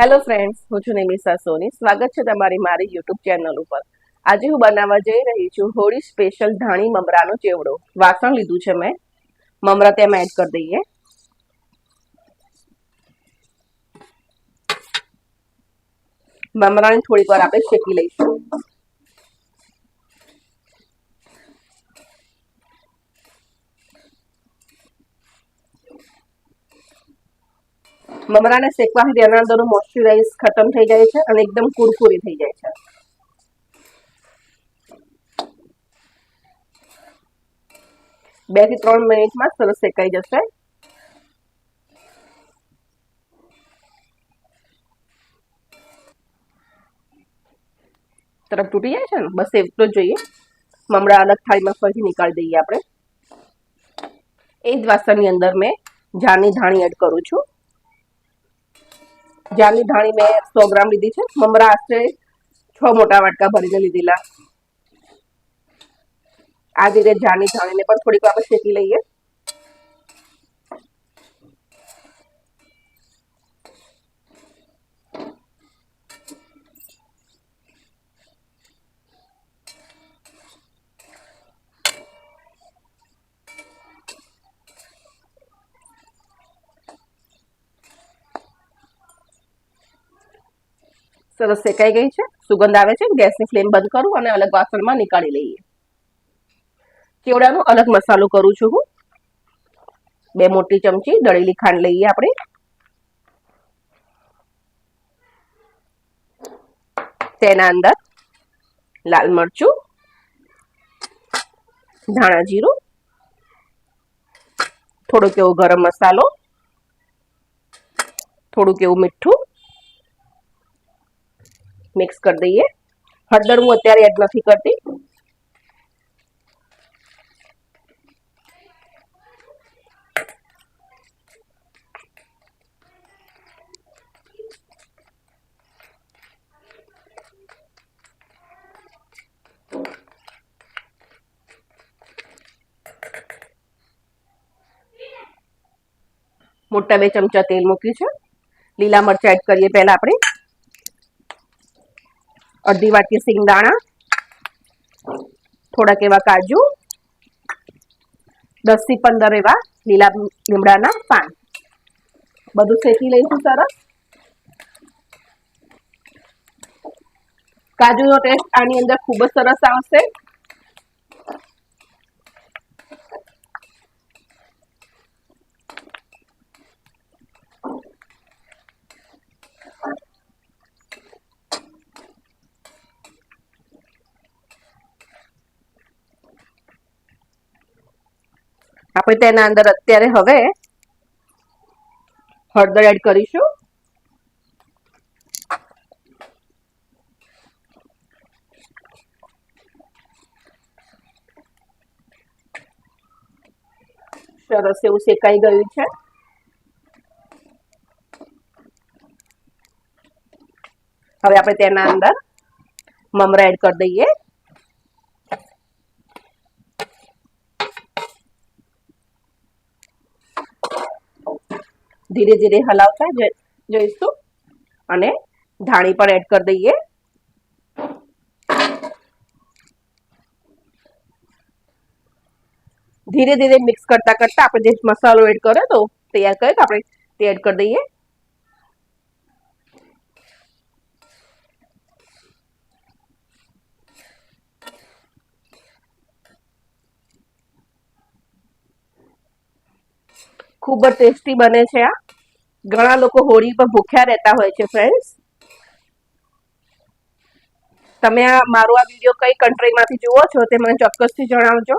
Hello friends હું છું નિમિષા સોની. સ્વાગત છે તમારી મારી યુટ્યુબ ચેનલ ઉપર. આજે હું બનાવવા જઈ રહી છું હોળી સ્પેશિયલ ધાણી મમરાનો ચેવડો. વાસણ લીધું છે મેં. મમરા તેમાં એડ કરી દઈએ. મમરાને થોડીક વાર આપણે શેકી લઈશું. મમરાને શેકવાથી તેના અંદરનું મોઇશ્ચરાઇઝ ખતમ થઈ જાય છે અને એકદમ કુરકુરી થઈ જાય છે. બેથી ત્રણ મિનિટમાં સરસ શેકાઈ જશે. તરફ તૂટી જાય છે ને? બસ એટલું જ જોઈએ. મમરા અલગ થાળીમાં ફરીથી નીકાળી દઈએ આપણે. એ જ વાસણની અંદર મેં જાની ધાણી એડ કરું છું. જાની ધાણી મેં સો ગ્રામ લીધી છે. મમરા આશરે છ મોટા વાટકા ભરીને લીધેલા. આ રીતે જાની ધાણીને પણ થોડીક આપણે શેકી લઈએ. સરસ શેકાઈ ગઈ છે. સુગંધ આવે છે. ગેસની ફ્લેમ બંધ કરું અને અલગ વાસણમાં નીકાળી લઈએ. ચેવડાનો અલગ મસાલો કરું છું હું. બે મોટી ચમચી દળેલી ખાંડ લઈએ આપણે. તેના અંદર લાલ મરચું, ધાણા જીરું, થોડોક એવો ગરમ મસાલો, થોડુંક એવું મીઠું મિક્સ કરી દઈએ. હળદર હું અત્યારે એડ નથી કરતી. મોટા બે ચમચા તેલ મૂક્યું છે. લીલા મરચા એડ કરીએ પહેલા આપણે. અડધી વાટકી સિંગદાણા, થોડાક એવા કાજુ, દસથી પંદર એવા લીલા લીમડાના પાન. બધું શેકી લઈશું સરસ. કાજુનો ટેસ્ટ આની અંદર ખૂબ જ સરસ આવશે. આપણે તેના અંદર અત્યારે હવે હળદર એડ કરીશું. સરસ એવું શેકાઈ ગયું છે. હવે આપણે તેના અંદર મમરા એડ કરી દઈએ. ધીરે ધીરે હલાવતા જઈશું. અને ધાણી પણ એડ કરી દઈએ. ધીરે ધીરે મિક્સ કરતા કરતા આપણે જે મસાલો એડ કર્યો તો તૈયાર કર્યો આપણે તે એડ કરી દઈએ. ખૂબ જ ટેસ્ટી બને છે આ. ઘણા લોકો હોળી પર ભૂખ્યા રહેતા હોય છે ફ્રેન્ડ્સ તમે આ મારો આ વીડિયો કઈ કન્ટ્રીમાંથી જુઓ છો તે મને ચોક્કસથી જણાવજો.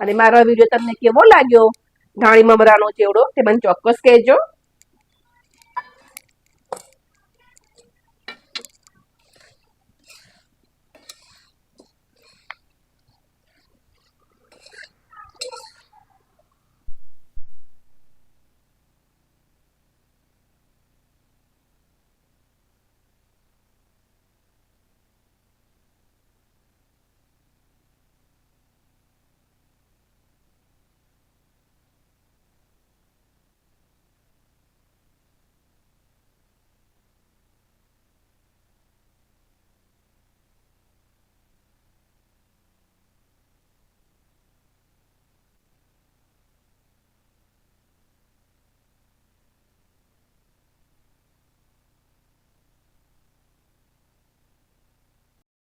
અને મારો આ વીડિયો તમને કેવો લાગ્યો? ધાણી મમરાનો ચેવડો તે મને ચોક્કસ કહેજો.